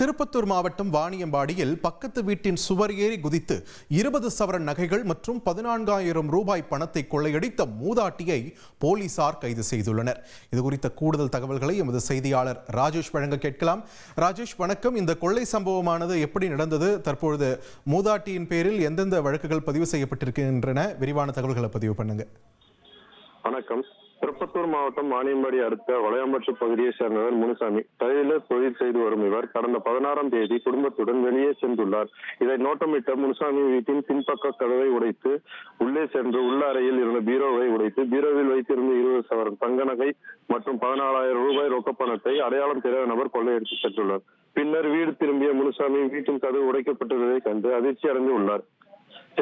திருப்பத்தூர் மாவட்டம் வாணியம்பாடியில் பக்கத்து வீட்டின் சுவர் ஏறி குதித்து இருபது சவரன் நகைகள் மற்றும் பதினான்காயிரம் ரூபாய் பணத்தை கொள்ளையடித்த மூதாட்டியை போலீசார் கைது செய்துள்ளனர். இது குறித்த கூடுதல் தகவல்களை எமது செய்தியாளர் ராஜேஷ் வழங்க கேட்கலாம். ராஜேஷ் வணக்கம். இந்த கொள்ளை சம்பவமானது எப்படி நடந்தது? தற்பொழுது மூதாட்டியின் பேரில் எந்தெந்த வழக்குகள் பதிவு செய்யப்பட்டிருக்கின்றன? விரிவான தகவல்களை பதிவு பண்ணுங்க. வணக்கம். திருப்பத்தூர் மாவட்டம் மானியம்பாடி அடுத்த வளையம்பற்று பகுதியை சேர்ந்தவர் முனுசாமி. தொழில தொழில் செய்து வரும் இவர் கடந்த பதினாறாம் தேதி குடும்பத்துடன் வெளியே சென்றுள்ளார். இதை நோட்டமிட்ட முனுசாமி வீட்டின் பின்பக்க கதவை உடைத்து உள்ளே சென்று உள்ள அறையில் இருந்த பீரோவை உடைத்து பீரோவில் வைத்திருந்த இருபது சவரன் தங்க நகை மற்றும் பதினாலாயிரம் ரூபாய் ரொக்க பணத்தை அடையாளம் தெரியாத நபர் கொள்ளையடித்து சென்றுள்ளார். பின்னர் வீடு திரும்பிய முனுசாமி வீட்டின் கதவு உடைக்கப்பட்டதை கண்டு அதிர்ச்சி அடைந்து உள்ளார்.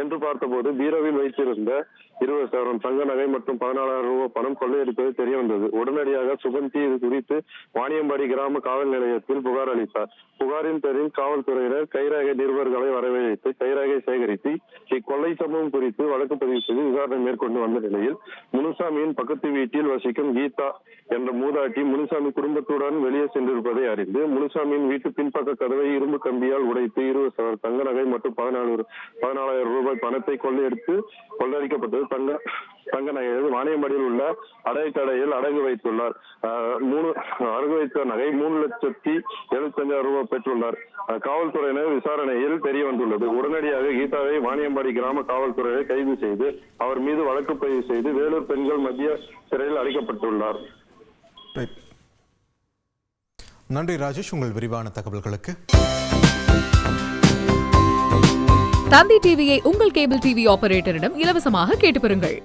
சென்று பார்த்தபோது பீரோவில் வைத்திருந்த இருபது சவரம் தங்க நகை மற்றும் பதினாலாயிரம் ரூபாய் பணம் கொள்ளையடிப்பது தெரிய வந்தது. உடனடியாக சுகந்தி இது குறித்து வாணியம்பாடி கிராம காவல் நிலையத்தில் புகார் அளித்தார். புகாரின் பேரில் காவல்துறையினர் கைரேகை நிருபர்களை வரவழைத்து கைரேகை சேகரித்து இக்கொள்ளை சம்பவம் குறித்து வழக்கு பதிவு செய்து விசாரணை மேற்கொண்டு வந்த நிலையில் முனுசாமியின் பக்கத்து வீட்டில் வசிக்கும் கீதா என்ற மூதாட்டி முனுசாமி குடும்பத்துடன் வெளியே சென்றிருப்பதை அறிந்து முனுசாமியின் வீட்டு பின்பக்க கதவை இரும்பு கம்பியால் உடைத்து இருபது சவர தங்க நகை மற்றும் பதினாலு பதினாலாயிரம் ரூபாய் பணத்தை கொள்ளையடித்து கொள்ளையடிக்கப்பட்டது. தங்க தங்க நகைகள் வாணியம்பாடியில் உள்ள அடகு கடையில் அடகு வைத்துள்ளார். மூணு அடகு வைத்த நகை மூணு லட்சத்தி எழுபத்தஞ்சாயிரம் ரூபாய் பெற்றுள்ளார். காவல்துறையினர் விசாரணையில் தெரிய வந்துள்ளது உடனடியாக கீதா கீதாவை வாணியம்பாடி கிராம காவல்துறையை கைது செய்து அவர் மீது வழக்கு பதிவு செய்து வேலூர் பெண்கள் மத்திய சிறையில் அடைக்கப்பட்டுள்ளார். நன்றி ராஜேஷ் உங்கள் விரிவான தகவல்களுக்கு தந்தி டிவியை உங்கள் கேபிள் டிவி ஆபரேட்டரிடம் இலவசமாக கேட்டு பெறுங்கள்